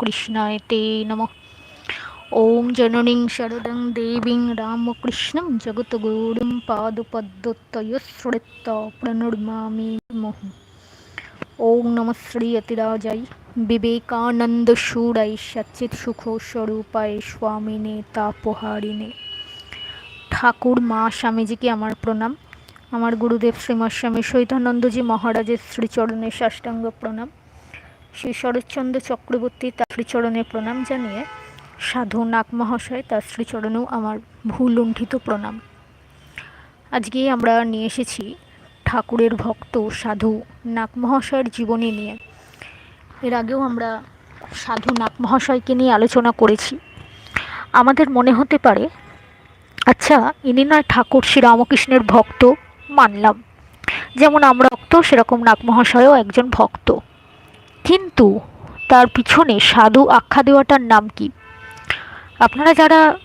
কৃষ্ণায় তে নম ওম জননীং শরদং দেবীং রামকৃষ্ণম জগৎগুরুম পাদপদ্মতয়শ্রিত প্রণুর্মামি মোহ ওম নম শ্রী অতিরাজাই বিবেকানন্দ সুরাই সচিত সুখ স্বরূপায় স্বামিনে তাপহারিণে ঠাকুর মা স্বামীজিকে আমার প্রণাম। আমার গুরুদেব শ্রীমৎস্বামী সৈতানন্দজি মহারাজের শ্রীচরণে সাষ্টাঙ্গ প্রণাম। শ্রী শরৎচন্দ্র চক্রবর্তী তার শ্রীচরণে প্রণাম জানিয়ে, সাধু নাগ মহাশয় তার শ্রীচরণেও আমার ভুল লুণ্ঠিত প্রণাম। আজকে আমরা নিয়ে এসেছি ঠাকুরের ভক্ত সাধু নাগ মহাশয়ের জীবনী নিয়ে। এর আগেও আমরা সাধু নাগ মহাশয়কে নিয়ে আলোচনা করেছি। আমাদের মনে হতে পারে আচ্ছা ইনি নয় ঠাকুর শ্রীরামকৃষ্ণের ভক্ত, মানলাম। যেমন আমরা ভক্ত, সেরকম নাগ মহাশয়ও একজন ভক্ত। কিন্তু তার পিছনে সাধু আখ্যা দেওয়াটার নাম কি? আপনারা যারা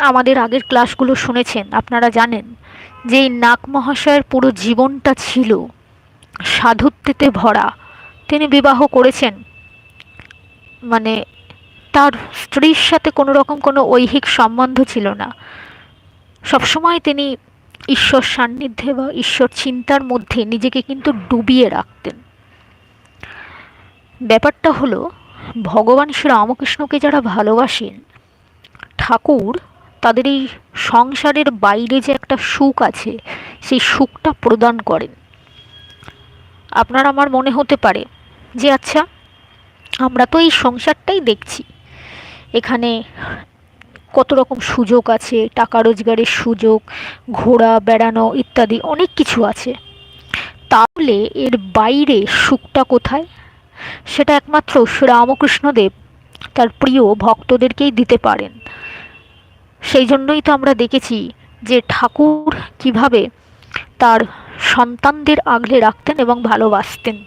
আমাদের আগের ক্লাসগুলো শুনেছেন, আপনারা জানেন যে এই নাগ মহাশয়ের পুরো জীবনটা ছিল সাধুত্বেতে ভরা। তিনি বিবাহ করেছেন। মানে তার স্ত্রীর সাথে কোনো রকম কোনো ঐহিক সম্বন্ধ ছিল না। সবসময় তিনি ঈশ্বর সান্নিধ্যে বা ঈশ্বর চিন্তার মধ্যে নিজেকে কিন্তু ডুবিয়ে রাখতেন। ব্যাপারটা হলো, ভগবান শ্রী রামকৃষ্ণকে যারা ভালোবাসেন, ঠাকুর তাদের এই সংসারের বাইরে যে একটা সুখ আছে, সেই সুখটা প্রদান করেন। আপনার আমার মনে হতে পারে যে আচ্ছা আমরা তো এই সংসারটাই দেখছি। এখানে কত রকম সুযোগ আছে, টাকা রোজগারের সুযোগ ঘোরা বেড়ানো ইত্যাদি অনেক কিছু আছে। তাহলে এর বাইরে সুখটা কোথায়? সেটা একমাত্র শ্রীরামকৃষ্ণদেব তার প্রিয় ভক্তদেরকেই দিতে পারেন। সেই জন্যই তো আমরা দেখেছি যে ঠাকুর কীভাবে তার সন্তানদের আগলে রাখতেন এবং ভালোবাসতেন।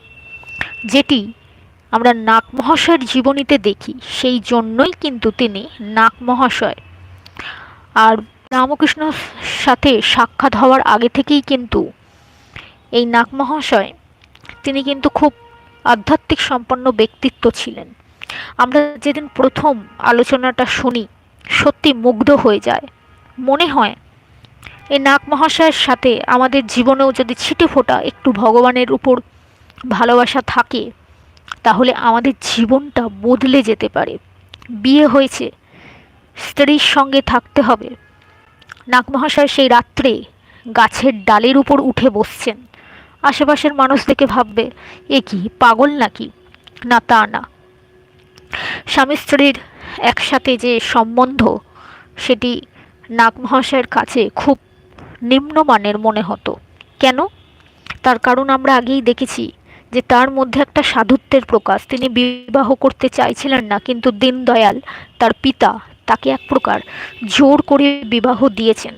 যেটি আমরা নাগ মহাশয়ের জীবনীতে দেখি, সেই জন্যই কিন্তু তিনি নাগ মহাশয় আর রামকৃষ্ণ সাথে সাক্ষাৎ হওয়ার আগে থেকেই কিন্তু এই নাগ মহাশয় তিনি কিন্তু খুব আধ্যাত্মিক সম্পন্ন ব্যক্তিত্ব ছিলেন। আমরা যেদিন প্রথম আলোচনাটা শুনি, সত্যি মুগ্ধ হয়ে যায়। মনে হয় এই নাগ মহাশয়ের সাথে আমাদের জীবনেও যদি ছিটে ফোটা একটু ভগবানের উপর ভালোবাসা থাকে, তাহলে আমাদের জীবনটা বদলে যেতে পারে। বিয়ে হয়েছে, স্ত্রীর সঙ্গে থাকতে হবে। নাগ মহাশয় সেই রাত্রে গাছের ডালের উপর উঠে বসছেন। আশেপাশের মানুষ দেখে ভাববে, এ কি, পাগল নাকি? না, তা না। স্বামী স্ত্রীর একসাথে যে সম্বন্ধ, সেটি নাগ মহাশয়ের কাছে খুব নিম্নমানের মনে হতো। কেন? তার কারণ আমরা আগেই দেখেছি যে তার মধ্যে একটা সাধুত্বের প্রকাশ। তিনি বিবাহ করতে চাইছিলেন না, কিন্তু দীনদয়াল, তার পিতা, তাকে এক প্রকার জোর করে বিবাহ দিয়েছেন।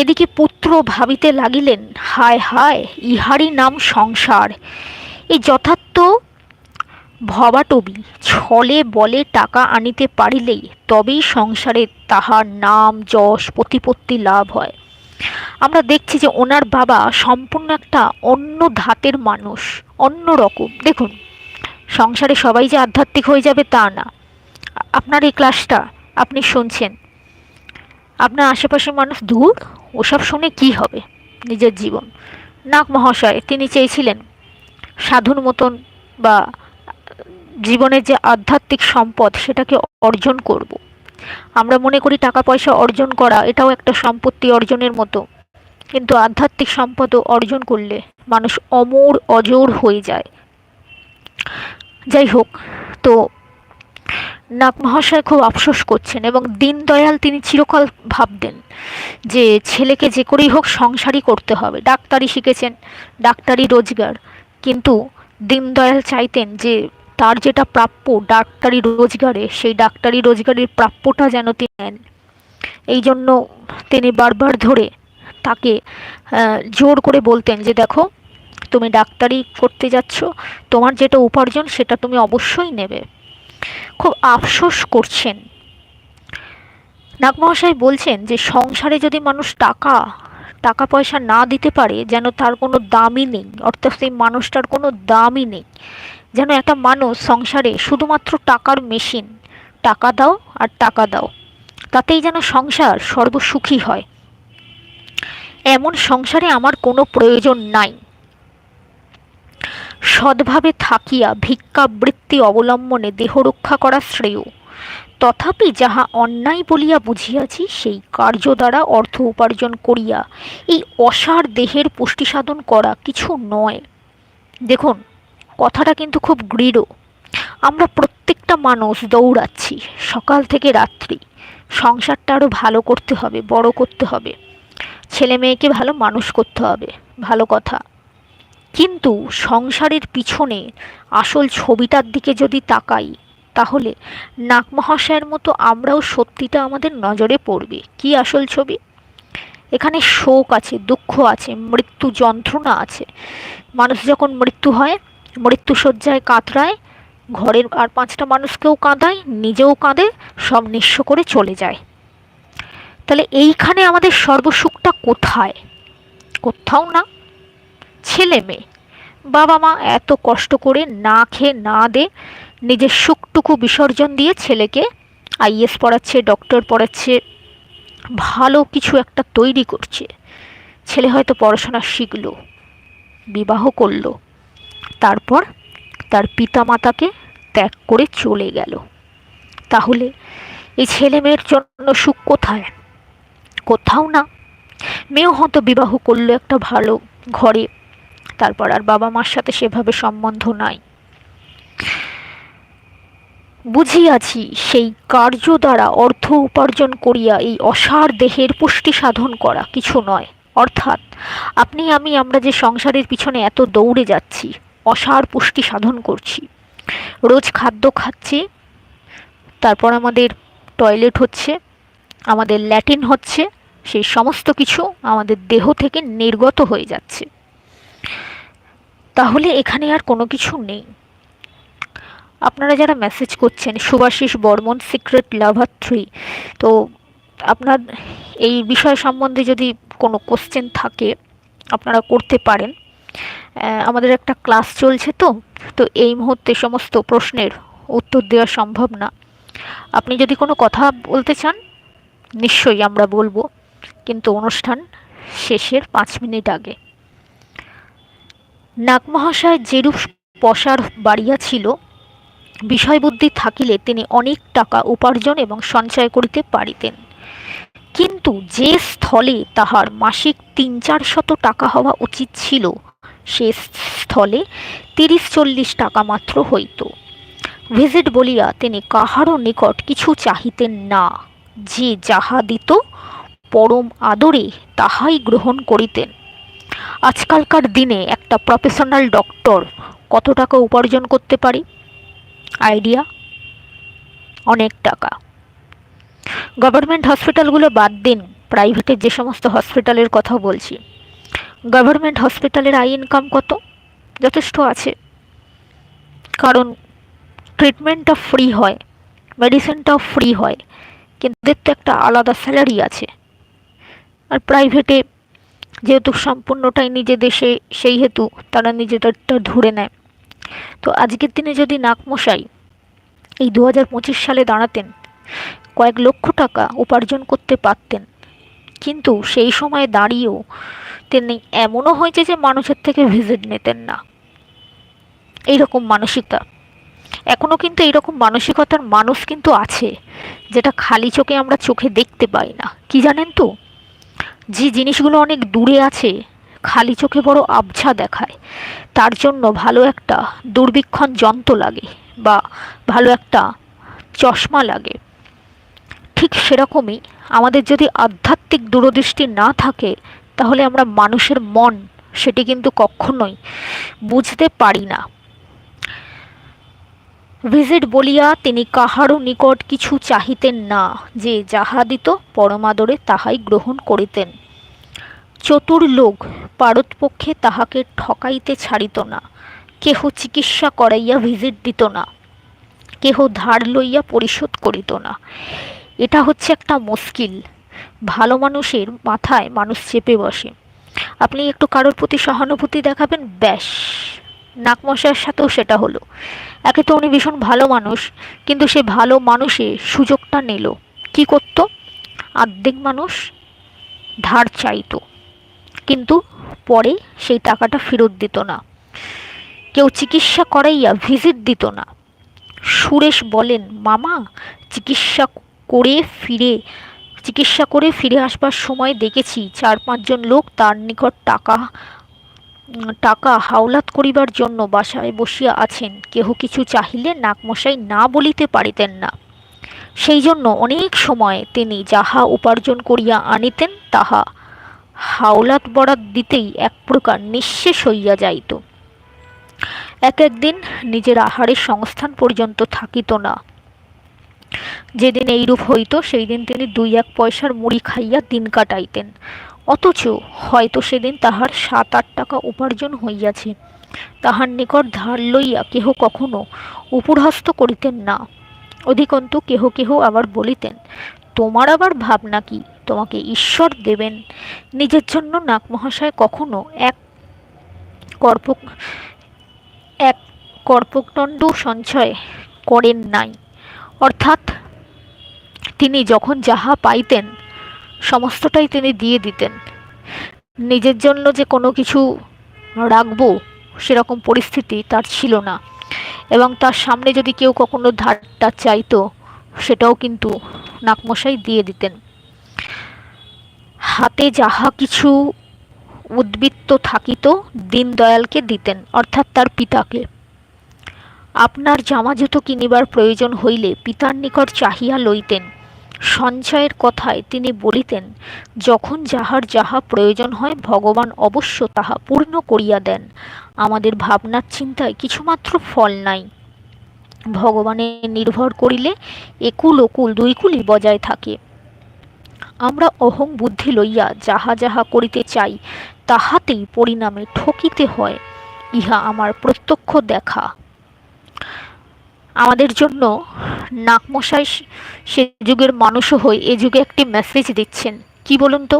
এদিকে পুত্র ভাবিতে লাগিলেন, হায় হায়, ইহারই নাম সংসার। এ যথার্থ ভবাটবি, ছলে বলে টাকা আনিতে পারিলেই তবেই সংসারে তাহার নাম, যশ, প্রতিপত্তি লাভ হয়। আমরা দেখছি যে ওনার বাবা সম্পূর্ণ একটা অন্য ধাতের মানুষ, অন্য রকম। দেখুন, সংসারে সবাই যে আধ্যাত্মিক হয়ে যাবে তা না। আপনার এই ক্লাসটা আপনি শুনছেন। আপনার আশেপাশের মানুষ দূর? ওসব শুনে কি হবে নিজের জীবন? নাগ মহাশয়, তিনি চেয়েছিলেন সাধুর মতন বা জীবনের যে আধ্যাত্মিক সম্পদ সেটাকে অর্জন করব। আমরা মনে করি টাকা পয়সা অর্জন করা এটাও একটা সম্পত্তি অর্জনের মতো। কিন্তু আধ্যাত্মিক সম্পদও অর্জন করলে মানুষ অমর, অজর হয়ে যায়। যাই হোক, তো নাগ মহাশয় খুব আফসোস করছেন এবং দীনদয়াল তিনি চিরকাল ভাবতেন যে ছেলেকে যে করেই হোক সংসারই করতে হবে। ডাক্তারি শিখেছেন ডাক্তারি রোজগার। কিন্তু দীনদয়াল চাইতেন যে তার যেটা প্রাপ্য ডাক্তারি রোজগারে, সেই ডাক্তারি রোজগারের প্রাপ্যটা যেন তিনি নেন। এই জন্য তিনি বারবার ধরে তাকে জোর করে বলতেন যে দেখো, তুমি ডাক্তারি করতে যাচ্ছ, তোমার যেটা উপার্জন সেটা তুমি অবশ্যই নেবে। খুব আফসোস করছেন। নাগমহাশয় বলছেন যে, সংসারে যদি মানুষ টাকা টাকা পয়সা না দিতে পারে, যেন তার কোনো দামই নেই, অর্থাৎ সেই মানুষটার কোনো দামই নেই। যেন একটা মানুষ সংসারে শুধুমাত্র টাকার মেশিন, টাকা দাও আর টাকা দাও, তাতেই যেন সংসার সর্বসুখী হয়। এমন সংসারে আমার কোনো প্রয়োজন নাই। সদ্ভাবে থাকিয়া ভিক্ষাবৃত্তি অবলম্বনে দেহ রক্ষা করা শ্রেয়। তথাপি যাহা অন্যায় বলিয়া বুঝিয়াছি, সেই কার্য দ্বারা অর্থ উপার্জন করিয়া এই অসার দেহের পুষ্টি সাধন করা কিছু নয়। দেখুন, কথাটা কিন্তু খুব দৃঢ়। আমরা প্রত্যেকটা মানুষ দৌড়াচ্ছি, সকাল থেকে রাত্রি। সংসারটা আরও ভালো করতে হবে, বড় করতে হবে। ছেলে মেয়েকে ভালো মানুষ করতে হবে, ভালো কথা। কিন্তু সংসারের পিছনে আসল ছবিটার দিকে যদি তাকাই, তাহলে নাক মহাশয়ের মতো আমরাও সত্যিটা আমাদের নজরে পড়বে। কি আসল ছবি? এখানে শোক আছে, দুঃখ আছে, মৃত্যু যন্ত্রণা আছে। মানুষ যখন মৃত্যু হয়, মৃত্যুসজ্জায় কাতরায়, ঘরের আর পাঁচটা মানুষকেও কাঁদায়, নিজেও কাঁদে, সব নিঃস্ব করে চলে যায়। তাহলে এইখানে আমাদের সর্বসুখটা কোথায়? কোথাও না। ছেলে মেয়ে। বাবা মা এত কষ্ট করে না খেয়ে না দে নিজের সুখটুকু বিসর্জন দিয়ে ছেলেকে আইএস পড়াচ্ছে, ডক্টর পড়াচ্ছে, ভালো কিছু একটা তৈরি করছে। ছেলে হয়তো পড়াশোনা শিখলো, বিবাহ করল, তারপর তার পিতামাতাকে ত্যাগ করে চলে গেল। তাহলে এই ছেলে মেয়ের জন্য সুখ কোথায়? কোথাও না। মেয়েও হয়তো বিবাহ করল একটা ভালো ঘরে। তারপর আর বাবা মার সাথে সেভাবে সম্বন্ধ নাই। বুঝিয়াছি সেই কার্য দ্বারা অর্থ উপার্জন করিয়া এই অসার দেহের পুষ্টি সাধন করা কিছু নয়। অর্থাৎ, আপনি, আমি, আমরা যে সংসারের পিছনে এত দৌড়ে যাচ্ছি, অসার পুষ্টি সাধন করছি। রোজ খাদ্য খাচ্ছি, তারপর আমাদের টয়লেট হচ্ছে, আমাদের ল্যাটিন হচ্ছে, সেই সমস্ত কিছু আমাদের দেহ থেকে নির্গত হয়ে যাচ্ছে। তাহলে এখানে আর কোনো কিছু নেই। আপনারা যারা মেসেজ করছেন, Subhashis Barman secret lover three তো আপনার এই বিষয় সম্বন্ধে যদি কোনো কোশ্চেন থাকে, আপনারা করতে পারেন। আমাদের একটা ক্লাস চলছে তো তো এই মুহূর্তে সমস্ত প্রশ্নের উত্তর দেওয়া সম্ভব না। আপনি যদি কোনো কথা বলতে চান, নিশ্চয়ই আমরা বলব, কিন্তু অনুষ্ঠান শেষের পাঁচ মিনিট আগে। নাগমহাশয় যেরূপ পশার বাড়িয়াছিল, বিষয়বুদ্ধি থাকিলে তিনি অনেক টাকা উপার্জন এবং সঞ্চয় করিতে পারিতেন। কিন্তু যে স্থলে তাহার মাসিক তিন চার শত টাকা হওয়া উচিত ছিল, সে স্থলে তিরিশ চল্লিশ টাকা মাত্র হইত। ভিজিট বলিয়া তিনি কাহারও নিকট কিছু চাহিতেন না, যে যাহা দিত, পরম আদরে তাহাই গ্রহণ করিতেন। আজকালকার দিনে একটা প্রফেশনাল ডক্টর কত টাকা উপার্জন করতে পারি? আইডিয়া অনেক টাকা। গভর্নমেন্ট হসপিটালগুলো বাদ দিন প্রাইভেটের যে সমস্ত হসপিটালের কথা বলছি। গভর্নমেন্ট হসপিটালের আই ইনকাম কত? যথেষ্ট আছে। কারণ ট্রিটমেন্টটা ফ্রি হয় মেডিসিনটাও ফ্রি হয়, কিন্তু এদের তো একটা আলাদা স্যালারি আছে। আর প্রাইভেটে যেহেতু সম্পূর্ণটাই নিজে দেশে, সেই হেতু তারা নিজেদেরটা ধরে নেয়। তো আজকের দিনে যদি নাকমশাই এই দু হাজার পঁচিশ সালে দাঁড়াতেন, কয়েক লক্ষ টাকা উপার্জন করতে পারতেন, কিন্তু সেই সময় দাঁড়িয়েও তিনি এমনও হয়েছে যে মানুষের থেকে ভিজিট নিতেন না। এইরকম মানসিকতা। এখনও কিন্তু এইরকম মানসিকতার মানুষ কিন্তু আছে, যেটা খালি চোখে আমরা চোখে দেখতে পাই না। কি জানেন তো? যে জিনিসগুলো অনেক দূরে আছে, খালি চোখে বড় আবছা দেখায়। তার জন্য ভালো একটা দুর্বীক্ষণ যন্ত্র লাগে বা ভালো একটা চশমা লাগে। ঠিক সেরকমই আমাদের যদি আধ্যাত্মিক দূরদৃষ্টি না থাকে, তাহলে আমরা মানুষের মন, সেটি কিন্তু কখনোই বুঝতে পারি না। ভিজিট বলিয়া তিনি কাহারও নিকট কিছু চাহিতেন না, যে যাহা দিত পরমাদরে তাহাই গ্রহণ করিতেন। চতুর লোক পারতপক্ষে তাহাকে ঠকাইতে ছাড়িত না, কেহ চিকিৎসা করাইয়া ভিজিট দিত না, কেহ ধার লইয়া পরিশোধ করিত না। এটা হচ্ছে একটা মুশকিল, ভালো মানুষের মাথায় মানুষ চেপে বসে। আপনি একটু কারোর প্রতি সহানুভূতি দেখাবেন? ব্যাস। নাকমশাইয়ের সাথেও সেটা হলো। একে তো উনি ভীষণ ভালো মানুষ, কিন্তু সে ভালো মানুষে সুযোগটা নিল। কি করতো? আর্ধেক মানুষ ধার চাইতো, কিন্তু পরে সেই টাকাটা ফেরত দিত না। কেউ চিকিৎসা করাইয়া ভিজিট দিত না। সুরেশ বলেন, মামা, চিকিৎসা করে ফিরে, চিকিৎসা করে ফিরে আসবার সময় দেখেছি চার পাঁচজন লোক তার নিকট টাকা টাকা হাওলাত করিবার জন্য বাসায় বসিয়া আছেন, কেহ কিছু চাহিলে নাকমশাই না বলিতে পারিতেন না। সেই জন্য অনেক সময় তিনি যাহা উপার্জন করিয়া আনিতেন, তাহা হাওলাত বরাত দিতেই এক প্রকার নিঃশেষ হইয়া যাইত। এক একদিন নিজের আহারের সংস্থান পর্যন্ত থাকিত না। যেদিন এইরূপ হইত সেই দিন তিনি দুই এক পয়সার মুড়ি খাইয়া দিন কাটাইতেন। অথচ হয়তো সেদিন তাহার সাত আট টাকা উপার্জন হইয়াছে। তাহার নিকট ধার লইয়া কেহ কখনো উপরহস্ত করিতেন না। অধিকন্তু কেহ কেহ আবার বলিতেন, তোমার আবার ভাবনা কি? তোমাকে ঈশ্বর দেবেন। নিজের জন্য নাক মহাশয় কখনো এক কর্পক, এক কর্পকদণ্ড সঞ্চয় করেন নাই। অর্থাৎ তিনি যখন যাহা পাইতেন সমস্তটাই তিনি দিয়ে দিতেন। নিজের জন্য যে কোনো কিছু রাখব, সেরকম পরিস্থিতি তার ছিল না। এবং তার সামনে যদি কেউ কখনো ধারটা চাইতো, সেটাও কিন্তু নাকমশাই দিয়ে দিতেন। হাতে যাহা কিছু উদ্বৃত্ত থাকিত দীনদয়ালকে দিতেন, অর্থাৎ তার পিতাকে। আপনার জামা জুতো কিনিবার প্রয়োজন হইলে পিতার নিকট চাহিয়া লইতেন। সঞ্চয়ের কথায় তিনি বলিতেন, যখন যাহার যাহা প্রয়োজন হয়, ভগবান অবশ্য তাহা পূর্ণ করিয়া দেন। আমাদের ভাবনার চিন্তায় কিছুমাত্র ফল নাই। ভগবানে নির্ভর করিলে একুল ওকুল দুই কুলই বজায় থাকে। আমরা অহং বুদ্ধি লইয়া যাহা যাহা করিতে চাই, তাহাতেই পরিণামে ঠকিতে হয়। ইহা আমার প্রত্যক্ষ দেখা। আমাদের জন্য নাকমশাই সে যুগের মানুষও হয়ে এ যুগে একটি মেসেজ দিচ্ছেন। কি বলুন তো?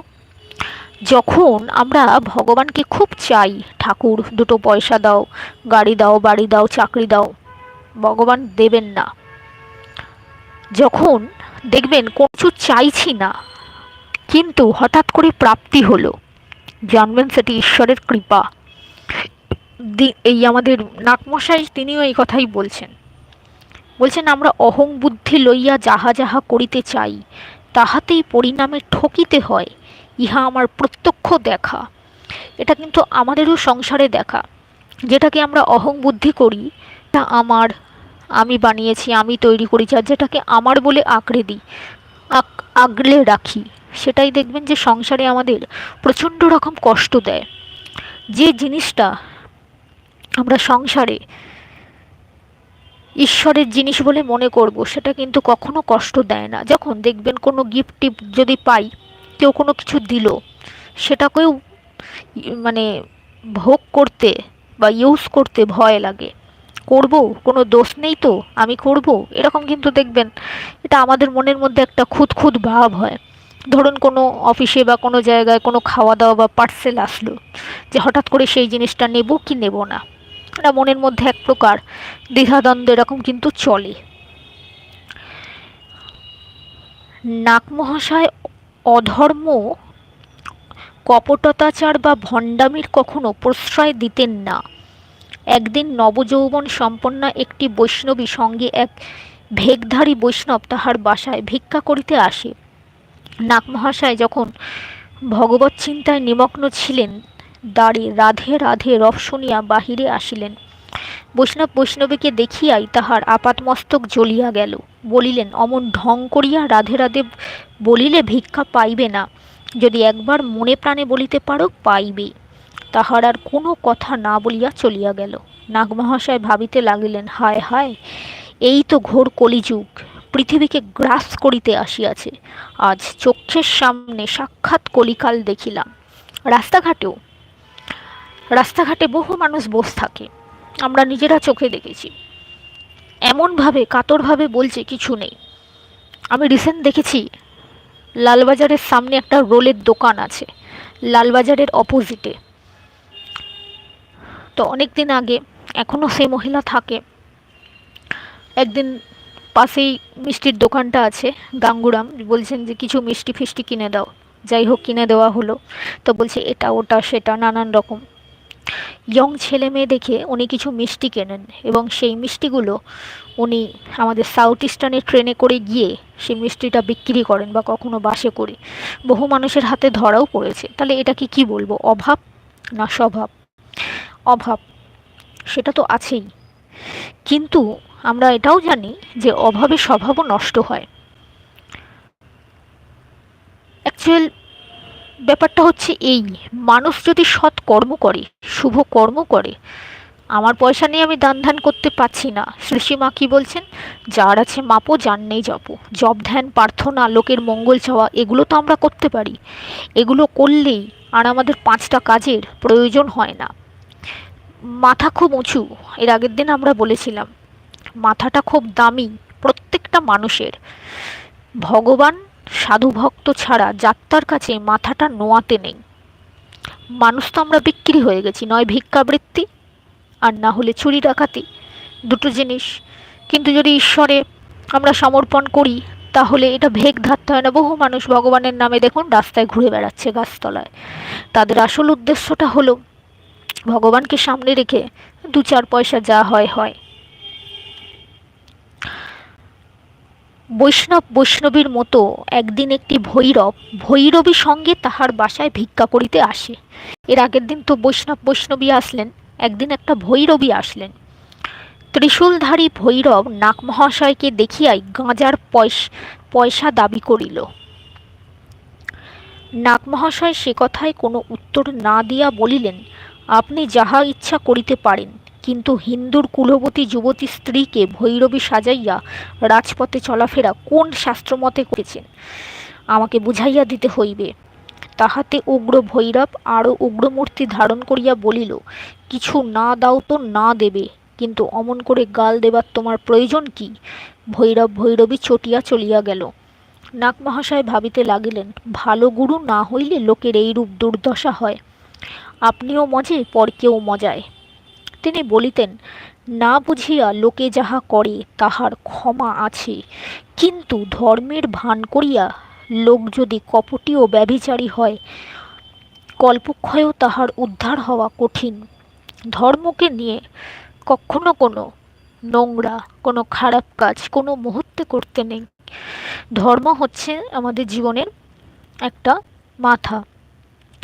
যখন আমরা ভগবানকে খুব চাই, ঠাকুর, দুটো পয়সা দাও, গাড়ি দাও, বাড়ি দাও, চাকরি দাও, ভগবান দেবেন না। যখন দেখবেন কিছু চাইছি না, কিন্তু হঠাৎ করে প্রাপ্তি হলো। জানবেন সেটি ঈশ্বরের কৃপা। এই আমাদের নাকমশাই তিনিও এই কথাই বলছেন। বলছেন, আমরা অহং বুদ্ধি লইয়া যাহা যাহা করিতে চাই, তাহাতেই পরিণামে ঠকিতে হয়, ইহা আমার প্রত্যক্ষ দেখা। এটা কিন্তু আমাদেরও সংসারে দেখা। যেটাকে আমরা অহং বুদ্ধি করি, তা আমার, আমি বানিয়েছি, আমি তৈরি করেছি, আর যেটাকে আমার বলে আঁকড়ে দিই আগলে রাখি, সেটাই দেখবেন যে সংসারে আমাদের প্রচণ্ড রকম কষ্ট দেয়। যে জিনিসটা আমরা সংসারে ঈশ্বরের জিনিস বলে মনে করব, সেটা কিন্তু কখনো কষ্ট দেয় না। যখন দেখবেন কোনো গিফট টিপ যদি পাই, কেউ কোনো কিছু দিল, সেটাকেও মানে ভোগ করতে বা ইউজ করতে ভয় লাগে। করব? কোনো দোষ নেই তো? আমি করব? এরকম কিন্তু দেখবেন, এটা আমাদের মনের মধ্যে একটা খুদ ভাব হয়। ধরুন কোনো অফিসে বা কোনো জায়গায় কোনো খাওয়া দাওয়া বা পার্সেল আসলো, যে হঠাৎ করে সেই জিনিসটা নেব কি নেব না? এটা মনের মধ্যে এক প্রকার দ্বিধাদ্বন্দ্ব এরকম কিন্তু চলে। নাকমহাশয় অধর্ম, কপটতাচার বা ভণ্ডামির কখনো প্রশ্রয় দিতেন না। একদিন নবযৌবন সম্পন্ন একটি বৈষ্ণবী সঙ্গে এক ভেগধারী বৈষ্ণব তাহার বাসায় ভিক্ষা করিতে আসে। নাকমহাশয় যখন ভগবত চিন্তায় নিমগ্ন ছিলেন দাঁড়িয়ে রাধে রাধে রব শুনিয়া বাহিরে আসিলেন। বৈষ্ণব বৈষ্ণবীকে দেখিয়াই তাহার আপাতমস্তক জ্বলিয়া গেল। বলিলেন, অমন ঢং করিয়া রাধে রাধে বলিলে ভিক্ষা পাইবে না। যদি একবার মনে প্রাণে বলিতে পারো, পাইবে তাহার আর কোনো কথা না বলিয়া চলিয়া গেল। নাগমহাশয় ভাবিতে লাগিলেন, হায় হায়, এই তো ঘোর কলিযুগ। পৃথিবীকে গ্রাস করিতে আসিয়াছে। আজ চক্ষের সামনে সাক্ষাৎ কলিকাল দেখিলাম। রাস্তাঘাটেও রাস্তাঘাটে বহু মানুষ বসে থাকে। আমরা নিজেরা চোখে দেখেছি। এমনভাবে, কাতরভাবে বলছে কিছু নেই। আমি রিসেন্ট দেখেছি, লালবাজারের সামনে একটা রোলের দোকান আছে, লালবাজারের অপোজিটে তো অনেক দিন আগে এখনও সেই মহিলা থাকে। একদিন পাশেই মিষ্টির দোকানটা আছে, গাঙ্গুরাম। বলছেন যে, কিছু মিষ্টি ফিষ্টি কিনে দাও। যাই হোক, কিনে দেওয়া হলো। তো বলছে, এটা, ওটা, সেটা, নানান রকম। ইয়ং ছেলে মেয়ে দেখে উনি কিছু মিষ্টি কেনেন এবং সেই মিষ্টিগুলো উনি আমাদের সাউথ ইস্টার্নে ট্রেনে করে গিয়ে সেই মিষ্টিটা বিক্রি করেন বা কখনো বাসে করে। বহু মানুষের হাতে ধরাও পড়েছে। তাহলে এটাকে কি বলব, অভাব না স্বভাব? অভাব, সেটা তো আছেই। কিন্তু আমরা এটাও জানি যে অভাবে স্বভাবও নষ্ট হয়। অ্যাকচুয়াল ব্যাপারটা হচ্ছে এই, মানুষ যদি সৎ কর্ম করে, শুভ কর্ম করে, আমার পয়সা নিয়ে আমি দান ধ্যান করতে পারছি না। শ্রীসীমা কি বলছেন? যার আছে মাপো, যার নেই জপো। জব ধ্যান, প্রার্থনা, লোকের মঙ্গল চাওয়া, এগুলো তো আমরা করতে পারি। এগুলো করলেই আর আমাদের পাঁচটা কাজের প্রয়োজন হয় না। মাথা খুব উঁচু, এর আগের দিন আমরা বলেছিলাম। মাথাটা খুব দামি প্রত্যেকটা মানুষের। ভগবান সাধু ভক্ত ছাড়া যাত্রার কাছে মাথাটা নোয়াতে নেই। মানুষ তো আমরা বিক্রি হয়ে গেছি, নয় ভিক্ষাবৃত্তি। আর না হলে চুরি ডাকাতি, দুটো জিনিস। কিন্তু যদি ঈশ্বরে আমরা সমর্পণ করি, তাহলে এটা ভেগ ধারতে হয় না। বহু মানুষ ভগবানের নামে দেখুন রাস্তায় ঘুরে বেড়াচ্ছে গাছতলায়। তাদের আসল উদ্দেশ্যটা হলো ভগবানকে সামনে রেখে দু চার পয়সা যা হয় হয়। বৈষ্ণব বৈষ্ণবীর মতো একদিন একটি ভৈরব, ভৈরবী সঙ্গে তাহার বাসায় ভিক্ষা করিতে আসে। এর আগের দিন তো বৈষ্ণব বৈষ্ণবী আসলেন, একদিন একটা ভৈরবী আসলেন। ত্রিশূলধারী ভৈরব নাক মহাশয়কে দেখিয়াই গাঁজার পয়সা দাবি করিল। নাক মহাশয় সে কথায় কোনো উত্তর না দিয়া বলিলেন, আপনি যাহা ইচ্ছা করিতে পারেন কিন্তু হিন্দুর কুলবতী যুবতী স্ত্রীকে ভৈরবী সাজাইয়া রাজপথে চলাফেরা কোন শাস্ত্রমতে করেছেন? আমাকে বুঝাইয়া দিতে হইবে। তাহাতে উগ্র ভৈরব আরও উগ্রমূর্তি ধারণ করিয়া বলিল, কিছু না দাও তো না দেবে, কিন্তু অমন করে গাল দেবার তোমার প্রয়োজন কি? ভৈরব ভৈরবী চটিয়া চলিয়া গেল। নাক মহাশয় ভাবিতে লাগিলেন, ভালো গুরু না হইলে লোকের এইরূপ দুর্দশা হয়। আপনিও মজে, পরকেও মজায়। তিনি বলিতেন, না বুঝিয়া লোকে যাহা করে, তাহার ক্ষমা আছে। কিন্তু ধর্মের ভান করিয়া লোক যদি কপটি ও ব্যভিচারী হয়, কল্পক্ষয়েও তাহার উদ্ধার হওয়া কঠিন। ধর্মকে নিয়ে কখনো কোনো নোংরা, কোনো খারাপ কাজ, কোনো মুহূর্তে করতে নেই। ধর্ম হচ্ছে আমাদের জীবনের একটা মাথা।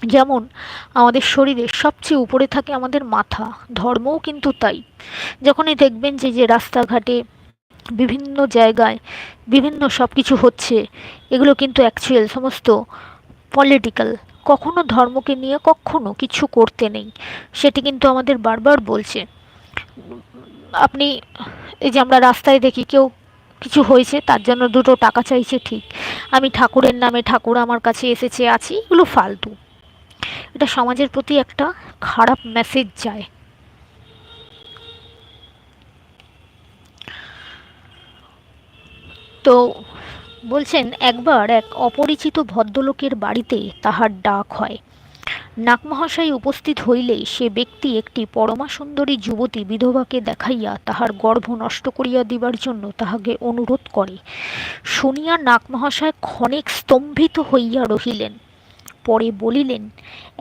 যেমন আমাদের শরীরের সবচেয়ে উপরে থাকে আমাদের মাথা, ধর্মও কিন্তু তাই। যখনই দেখবেন যে যে রাস্তাঘাটে বিভিন্ন জায়গায় বিভিন্ন সব কিছু হচ্ছে, এগুলো কিন্তু অ্যাকচুয়াল সমস্ত পলিটিক্যাল কখনো ধর্মকে নিয়ে কখনো কিছু করতে নেই। সেটি কিন্তু আমাদের বারবার বলছে। আপনি, এই যে আমরা রাস্তায় দেখি কেউ কিছু হয়েছে, তার জন্য দুটো টাকা চাইছে, ঠিক। আমি ঠাকুরের নামে ঠাকুর আমার কাছে এসেছে, আছি, এগুলো ফালতু। এটা সমাজের প্রতি একটা খারাপ মেসেজ যায়। তো বলছেন, একবার এক অপরিচিত ভদ্রলোকের বাড়িতে তাহার ডাক হয়। নাকমহাশয় উপস্থিত হইলেই সে ব্যক্তি একটি পরমা সুন্দরী যুবতী বিধবাকে দেখাইয়া তাহার গর্ভ নষ্ট করিয়া দিবার জন্য তাহাকে অনুরোধ করে। শুনিয়া নাকমহাশয় ক্ষণিক স্তম্ভিত হইয়া রহিলেন। পরে বলিলেন,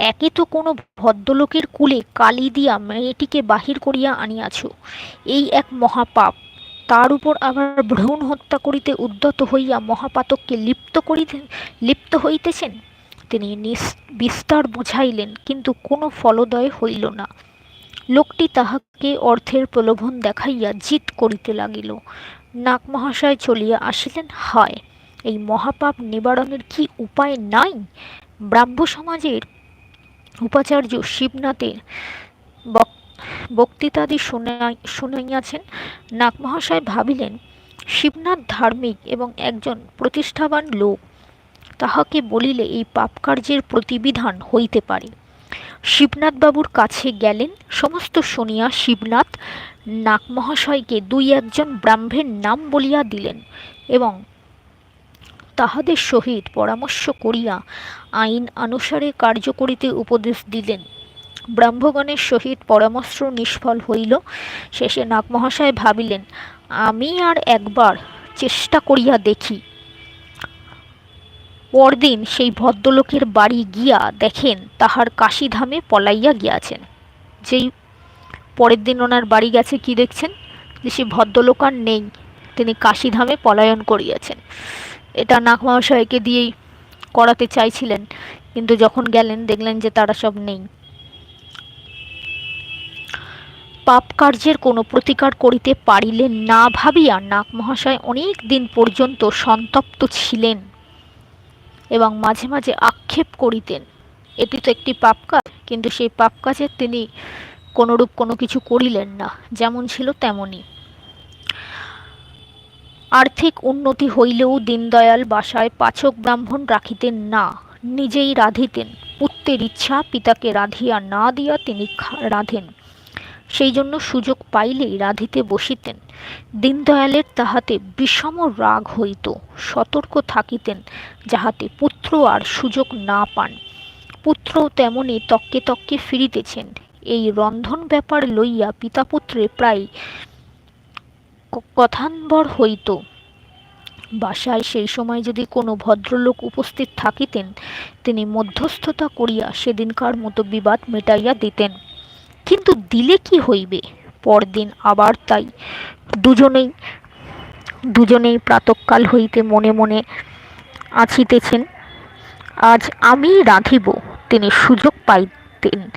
একে তো কোনো ভদ্রলোকের কুলে কালি দিয়া মেয়েটিকে বাহির করিয়া আনিয়াছ। এই এক মহাপাপ। তার উপর আবার ভ্রূণ হত্যা করিতে উদ্যত হইয়া মহাপাতককে লিপ্ত করিতে, লিপ্ত হইতেছেন? তিনি বিস্তার বুঝাইলেন, কিন্তু কোনো ফলদয় হইল না। লোকটি তাহাকে অর্থের প্রলোভন দেখাইয়া জিত করিতে লাগিল। নাক মহাশয় চলিয়া আসিলেন, হায়, এই মহাপাপ নিবারণের কি উপায় নাই? ব্রাহ্ম সমাজের উপাচার্য শিবনাথের বক্তৃতাদি শুনাইয়াছেন। নাগমহাশয় ভাবিলেন, শিবনাথ ধার্মিক এবং একজন প্রতিষ্ঠাবান লোক, তাহাকে বলিলে এই পাপকার্যের প্রতিবিধান হইতে পারে। শিবনাথবাবুর কাছে গেলেন, সমস্ত শুনিয়া শিবনাথ নাগমহাশয়কে দুই একজন ব্রাহ্মের নাম বলিয়া দিলেন এবং তাহাদের সহিত পরামর্শ করিয়া আইন অনুসারে কার্য করিতে উপদেশ দিলেন। ব্রাহ্মগণের সহিত পরামর্শ নিষ্ফল হইল। শেষে নাগমহাশয় ভাবিলেন, আমি আর একবার চেষ্টা করিয়া দেখি। পরদিন সেই ভদ্রলোকের বাড়ি গিয়া দেখেন তাহার কাশীধামে পলাইয়া গিয়াছেন। যেই পরের দিন ওনার বাড়ি গেছে কি দেখছেন? যে সে ভদ্রলোক আর নেই, তিনি কাশীধামে পলায়ন করিয়াছেন। এটা নাগমহাশয়কে দিয়েই করাতে চাইছিলেন। কিন্তু যখন গেলেন, দেখলেন যে তারা সব নেই। পাপ কার্যের কোনো প্রতিকার করিতে পারিলেন না ভাবিয়া নাগ মহাশয় অনেক দিন পর্যন্ত সন্তপ্ত ছিলেন এবং মাঝে মাঝে আক্ষেপ করিতেন। এটি তো একটি পাপ কাজ, কিন্তু সেই পাপ কাজের তিনি কোনোরূপ কোনো কিছু করিলেন না। যেমন ছিল তেমনই। আর্থিক উন্নতি হইলেও দীনদয়াল বাসায় পাচক ব্রাহ্মণ রাখিতেন না, নিজেই রাঁধিতেন। পুত্রের ইচ্ছা পিতাকে রাঁধিয়া না দিয়া তিনি রাঁধেন। সেই জন্য সুযোগ পাইলেই রাঁধিতে বসিতেন। দীনদয়ালের তাহাতে বিষম রাগ হইত, সতর্ক থাকিতেন যাহাতে পুত্র আর সুযোগ না পান। পুত্র তেমনি তক্কে তক্কে ফিরিতেছেন। এই রন্ধন ব্যাপার লইয়া পিতাপুত্রে প্রায় কথানবর হইত। বাসায় সেই সময় যদি কোনো ভদ্রলোক উপস্থিত থাকিতেন, তিনি মধ্যস্থতা করিয়া সেদিনকার মতো বিবাদ মেটাইয়া দিতেন। কিন্তু দিলে কি হইবে? পরদিন আবার তাই। দুজনেই দুজনেই প্রাতকাল হইতে মনে মনে আছিতেছেন। আজ আমি রাঁধিব, তিনি সুযোগ পাইতেন।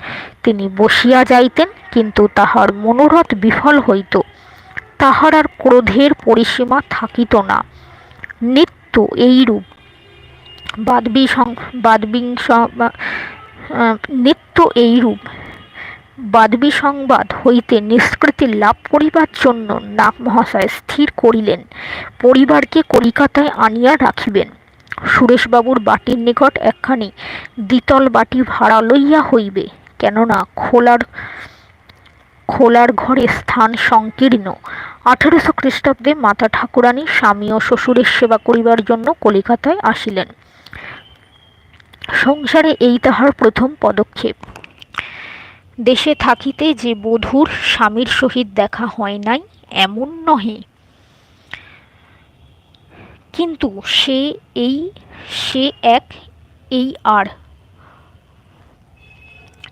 তিনি বসিয়া যাইতেন, কিন্তু তাহার মনোরথ বিফল হইত। তাহার আর ক্রোধের পরিসীমা থাকিত না। নিত্য এইরূপ। বাদবি বাদবিংস নিত্য এইরূপ। বাদবি সংবাদ হইতে নিষ্কৃতি লাভ করিবার জন্য নাগ মহাশয় স্থির করিলেন। পরিবারকে কলিকাতায় আনিয়া রাখিবেন। সুরেশবাবুর বাটির নিকট একখানি দ্বিতল বাটি ভাড়া লইয়া হইবে। কেননা খোলার খোলার ঘরে স্থান সংকীর্ণ। আঠারোশো খ্রিস্টাব্দে মাতা ঠাকুরানী, স্বামী ও শ্বশুরের সেবা করিবার জন্য কলিকাতায় আসিলেন। সংসারে এই তাহার প্রথম পদক্ষেপ। দেশে থাকিতে যে বধূর স্বামীর সহিত দেখা হয় নাই, এমন নহে। কিন্তু সে এই, সে এক, এই আর।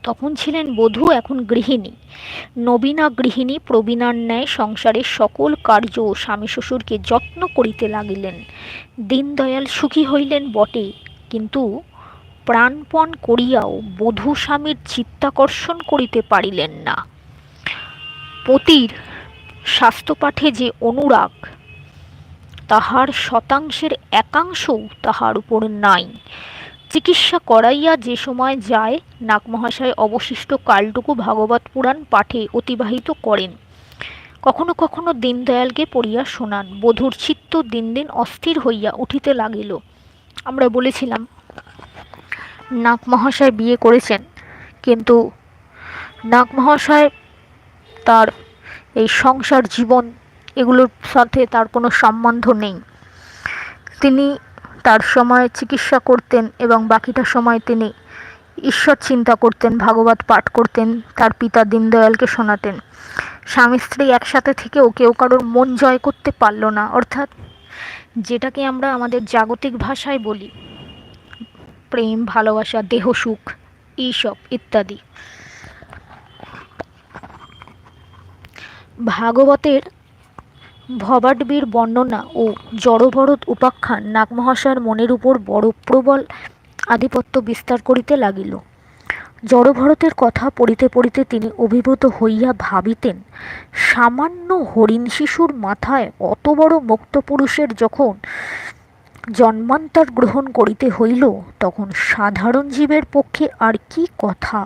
তখন ছিলেন বধূ, এখন গৃহিণী। নবীনা গৃহিণী প্রবীণার ন্যায় সংসারের সকল কার্য স্বামী শ্বশুরকে যত্ন করিতে লাগিলেন। দীনদয়াল সুখী হইলেন বটে, কিন্তু প্রাণপণ করিয়াও বধূ স্বামীর চিত্তাকর্ষণ করিতে পারিলেন না। পতির স্বাস্থ্যপাঠে যে অনুরাগ, তাহার শতাংশের একাংশও তাহার উপর নাই। চিকিৎসা করাইয়া যে সময় যায়, নাগমহাশয় অবশিষ্ট কালটুকু ভাগবত পুরাণ পাঠে অতিবাহিত করেন। কখনো কখনো দীনদয়ালকে পড়িয়া শোনান। বধূর চিত্ত দিন দিন অস্থির হইয়া উঠিতে লাগিল। আমরা বলেছিলাম নাগ মহাশয় বিয়ে করেছেন, কিন্তু নাগ মহাশয় তার এই সংসার জীবন, এগুলোর সাথে তার কোনো সম্বন্ধ নেই। তিনি তার সময় চিকিৎসা করতেন এবং বাকিটা সময় তিনি ঈশ্বর চিন্তা করতেন, ভাগবত পাঠ করতেন, তার পিতা দীনদয়ালকে শোনাতেন। স্বামী, স্ত্রী একসাথে থেকেও কেউ কারোর মন জয় করতে পারল না। অর্থাৎ যেটাকে আমরা আমাদের জাগতিক ভাষায় বলি, প্রেম, ভালোবাসা, দেহ সুখ, এইসব ইত্যাদি। ভাগবতের ভবাডবীর বর্ণনা ও জড়ভরত উপাখ্যান নাগমহাশয়ের মনের উপর বড় প্রবল আধিপত্য বিস্তার করিতে লাগিল। জড়ভরতের কথা পড়িতে পড়িতে তিনি অভিভূত হইয়া ভাবিতেন, সামান্য হরিণ শিশুর মাথায় অত বড় মুক্ত পুরুষের যখন জন্মান্তর গ্রহণ করিতে হইল, তখন সাধারণ জীবের পক্ষে আর কি কথা?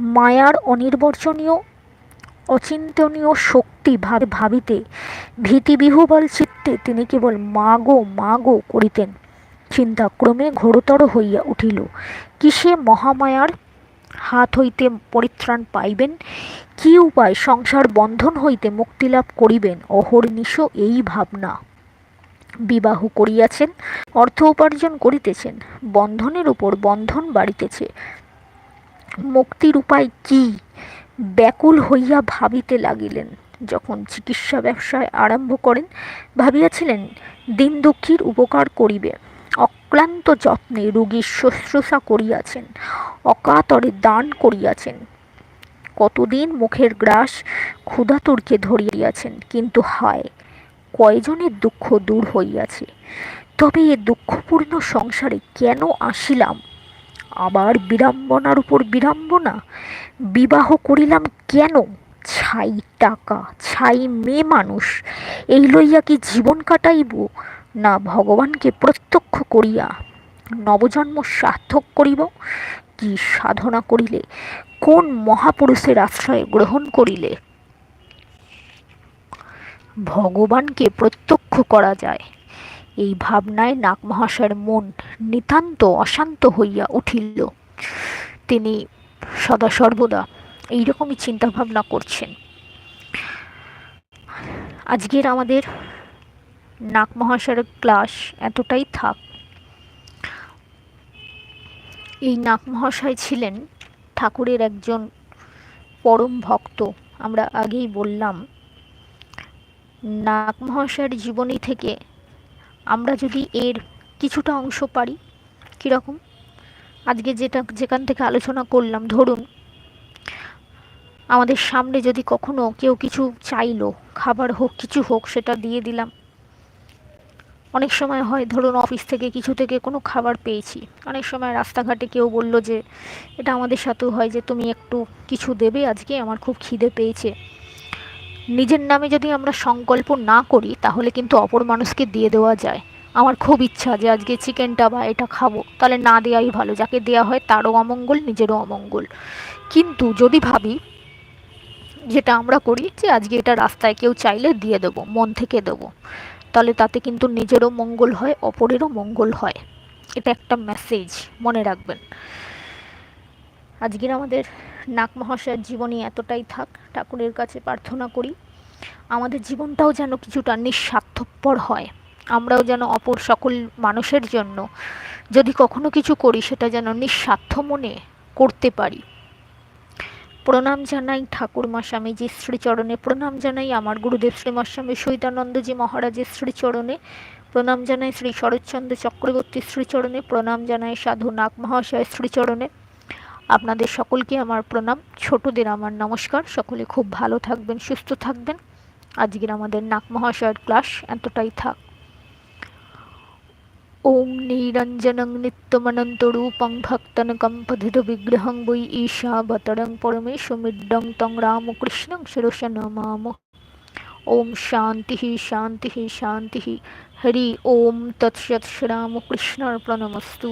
মায়ার অনির্বচনীয় অচিন্তনীয় শক্তি ভাবে ভাবিতে ভীতিবিহুবল চিত্তে তিনি কেবল মাগো মাগো করিতেন। চিন্তা ক্রমে ঘোরতর হইয়া উঠিল। কিসে মহামায়ার? হাত হইতে পরিত্রাণ পাইবেন? কি উপায় সংসার বন্ধন হইতে মুক্তিলাভ করিবেন? অহর্নিশ এই ভাবনা। বিবাহ করিয়াছেন, অর্থ উপার্জন করিতেছেন, বন্ধনের উপর বন্ধন বাড়িতেছে। মুক্তির উপায় কি? ব্যাকুল হইয়া ভাবিতে লাগিলেন। যখন চিকিৎসা ব্যবসায় আরম্ভ করেন, ভাবিয়াছিলেন, দিন দুঃখীর উপকার করিবে। অক্লান্ত যত্নে রোগীর শুশ্রূষা করিয়াছেন, অকাতরে দান করিয়াছেন। কতদিন মুখের গ্রাস ক্ষুধাতুরকে ধরিয়াছেন, কিন্তু হায় কয়জনের দুঃখ দূর হইয়াছে। তবে এ দুঃখপূর্ণ সংসারে কেন আসিলাম? আবার বিড়ম্বনার উপর বিড়ম্বনা? বিবাহ করিলাম কেন? ছাই টাকা, ছাই মেয়ে মানুষ, এই লইয়া কি জীবন কাটাইব? না, ভগবানকে প্রত্যক্ষ করিয়া নবজন্ম সার্থক করিব? কি সাধনা করিলে? কোন মহাপুরুষের আশ্রয় গ্রহণ করিলে? ভগবানকে প্রত্যক্ষ করা যায়। এই ভাবনায় নাগ মহাশয়ের মন নিতান্ত অশান্ত হইয়া উঠিল। তিনি সদা সর্বদা এইরকমই চিন্তাভাবনা করছেন। আজকের আমাদের নাক মহাশয়ের ক্লাস এতটাই থাক। এই নাক মহাশয় ছিলেন ঠাকুরের একজন পরম ভক্ত। আমরা আগেই বললাম, নাগ মহাশয়ের জীবনী থেকে আমরা যদি এর কিছুটা অংশ পারি, কীরকম? আজকে যেটা, যেখান থেকে আলোচনা করলাম, ধরুন, আমাদের সামনে যদি কখনো কেউ কিছু চাইলো, খাবার হোক, কিছু হোক, সেটা দিয়ে দিলাম। অনেক সময় হয়, ধরুন, অফিস থেকে কিছু থেকে কোনো খাবার পেয়েছি। অনেক সময় রাস্তাঘাটে কেউ বলল যে, এটা আমাদের সাথেও হয় যে, তুমি একটু কিছু দেবে আজকে, আমার খুব খিদে পেয়েছে। নিজের নামে যদি আমরা সংকল্প না করি, তাহলে কিন্তু অপর মানুষকে দিয়ে দেওয়া যায়। আমার খুব ইচ্ছা যে আজকে চিকেনটা বা এটা খাব। তাহলে না দেওয়াই ভালো, যাকে দেওয়া হয় তারও অমঙ্গল, নিজেরও অমঙ্গল। কিন্তু যদি ভাবি যেটা আমরা করি যে আজকে এটা রাস্তায় কেউ চাইলে দিয়ে দেবো, মন থেকে দেবো, তাহলে তাতে কিন্তু নিজেরও মঙ্গল হয়, অপরেরও মঙ্গল হয়। এটা একটা মেসেজ মনে রাখবেন। আজকের আমাদের নাক মহাশয়ের জীবনী এতটাই থাক, ঠাকুরের কাছে প্রার্থনা করি, আমাদের জীবনটাও যেন কিছুটা নিঃস্বার্থপর হয়। আমরাও যেন অপর সকল মানুষের জন্য যদি কখনো কিছু করি, সেটা যেন নিঃস্বার্থ মনে করতে পারি। প্রণাম জানাই ঠাকুর মা স্বামীজির শ্রীচরণে, প্রণাম জানাই আমার গুরুদেব শ্রীমা স্বামী সৈতানন্দজি মহারাজের শ্রীচরণে, প্রণাম জানাই শ্রী শরৎচন্দ্র চক্রবর্তীর শ্রীচরণে, প্রণাম জানাই সাধু নাগ মহাশয়ের শ্রীচরণে। আপনাদের সকলকে আমার প্রণাম। ছোটদের আমার নমস্কার। সকলে খুব ভালো থাকবেন, সুস্থ থাকবেন। আজকের আমাদের নাক মহাশয়ের ক্লাস এতটাই থাক। ॐ निरञ्जनं नित्यमनन्तरूपं भक्तनकम्पथितविग्रहं वै ईशावतरं परमेशमिड्डं तं रामकृष्णं शिरस नमामः ॐ शान्तिः शान्तिः शान्तिः हरि ॐ तत्सत् श्रीरामकृष्णार्पणमस्तु